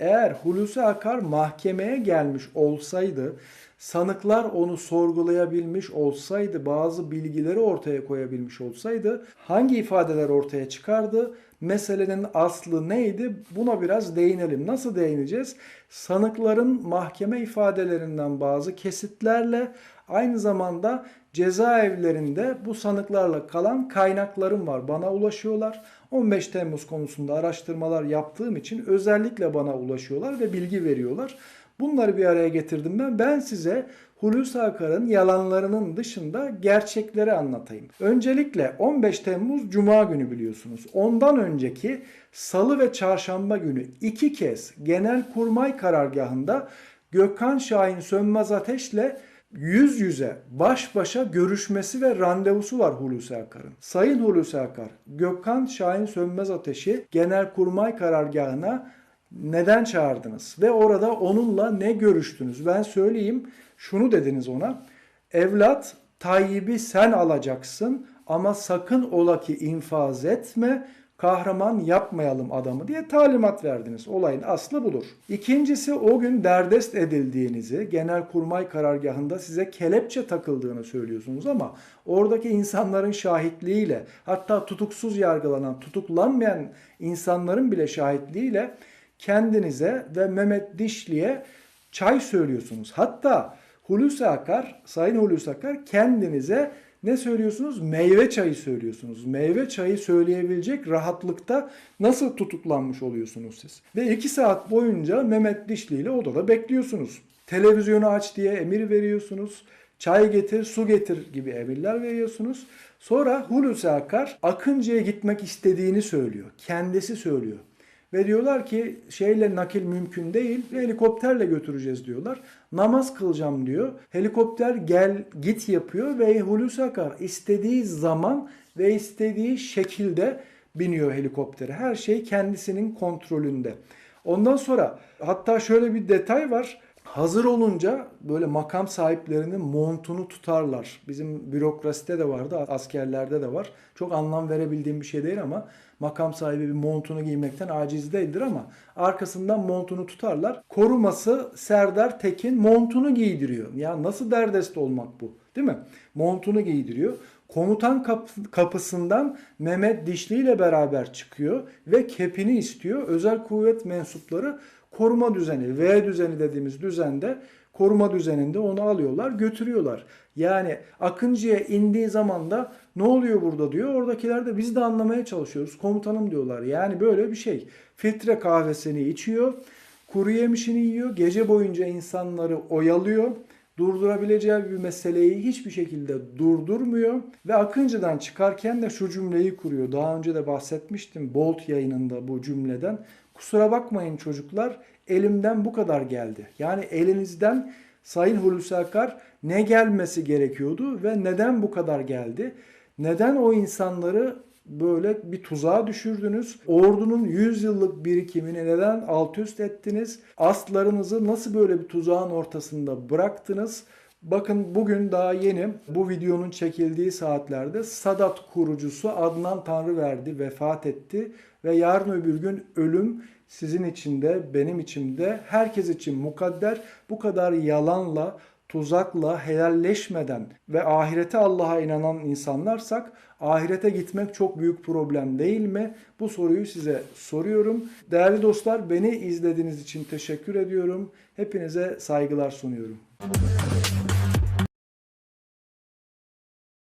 Eğer Hulusi Akar mahkemeye gelmiş olsaydı, sanıklar onu sorgulayabilmiş olsaydı, bazı bilgileri ortaya koyabilmiş olsaydı hangi ifadeler ortaya çıkardı? Meselenin aslı neydi? Buna biraz değinelim. Nasıl değineceğiz? Sanıkların mahkeme ifadelerinden bazı kesitlerle aynı zamanda cezaevlerinde bu sanıklarla kalan kaynaklarım var. Bana ulaşıyorlar. 15 Temmuz konusunda araştırmalar yaptığım için özellikle bana ulaşıyorlar ve bilgi veriyorlar. Bunları bir araya getirdim ben. Ben size Hulusi Akar'ın yalanlarının dışında gerçekleri anlatayım. Öncelikle 15 Temmuz Cuma günü biliyorsunuz. Ondan önceki Salı ve Çarşamba günü iki kez Genelkurmay karargahında Gökhan Şahin Sönmez Ateş'le yüz yüze baş başa görüşmesi ve randevusu var Hulusi Akar'ın. Sayın Hulusi Akar, Gökhan Şahin Sönmez Ateş'i Genelkurmay karargahına neden çağırdınız? Ve orada onunla ne görüştünüz? Ben söyleyeyim şunu dediniz ona. Evlat Tayyip'i sen alacaksın ama sakın ola ki infaz etme kahraman yapmayalım adamı diye talimat verdiniz. Olayın aslı budur. İkincisi o gün derdest edildiğinizi, Genelkurmay karargahında size kelepçe takıldığını söylüyorsunuz ama oradaki insanların şahitliğiyle hatta tutuksuz yargılanan, tutuklanmayan insanların bile şahitliğiyle kendinize ve Mehmet Dişli'ye çay söylüyorsunuz. Hatta Hulusi Akar, Sayın Hulusi Akar kendinize ne söylüyorsunuz? Meyve çayı söylüyorsunuz. Meyve çayı söyleyebilecek rahatlıkta nasıl tutuklanmış oluyorsunuz siz? Ve iki saat boyunca Mehmet Dişli ile odada bekliyorsunuz. Televizyonu aç diye emir veriyorsunuz. Çay getir, su getir gibi emirler veriyorsunuz. Sonra Hulusi Akar Akıncı'ya gitmek istediğini söylüyor. Kendisi söylüyor. Ve diyorlar ki şeyle nakil mümkün değil. Helikopterle götüreceğiz diyorlar. Namaz kılacağım diyor. Helikopter gel git yapıyor ve Hulusi Akar istediği zaman ve istediği şekilde biniyor helikoptere. Her şey kendisinin kontrolünde. Ondan sonra hatta şöyle bir detay var. Hazır olunca böyle makam sahiplerinin montunu tutarlar. Bizim bürokraside de vardı, askerlerde de var. Çok anlam verebildiğim bir şey değil ama makam sahibi bir montunu giymekten aciz değildir ama arkasından montunu tutarlar. Koruması Serdar Tekin montunu giydiriyor. Ya nasıl derdest olmak bu? Değil mi? Montunu giydiriyor. Komutan kap- kapısından Mehmet Dişli ile beraber çıkıyor ve kepini istiyor. Özel kuvvet mensupları koruma düzeni, V düzeni dediğimiz düzende koruma düzeninde onu alıyorlar, götürüyorlar. Yani Akıncı'ya indiği zaman da ne oluyor burada diyor. Oradakiler de biz de anlamaya çalışıyoruz. Komutanım diyorlar. Yani böyle bir şey. Filtre kahvesini içiyor, kuru yemişini yiyor, gece boyunca insanları oyalıyor durdurabileceği bir meseleyi hiçbir şekilde durdurmuyor ve Akıncı'dan çıkarken de şu cümleyi kuruyor. Daha önce de bahsetmiştim Bolt yayınında bu cümleden. Kusura bakmayın çocuklar elimden bu kadar geldi. Yani elinizden Sayın Hulusi Akar ne gelmesi gerekiyordu ve neden bu kadar geldi? Neden o insanları böyle bir tuzağa düşürdünüz? Ordunun 100 yıllık birikimini neden alt üst ettiniz? Aslarınızı nasıl böyle bir tuzağın ortasında bıraktınız? Bakın bugün daha yeni bu videonun çekildiği saatlerde Sadat kurucusu Adnan Tanrıverdi vefat etti ve yarın öbür gün ölüm sizin için de benim için de herkes için mukadder bu kadar yalanla tuzakla helalleşmeden ve ahirete Allah'a inanan insanlarsak ahirete gitmek çok büyük problem değil mi? Bu soruyu size soruyorum. Değerli dostlar beni izlediğiniz için teşekkür ediyorum. Hepinize saygılar sunuyorum.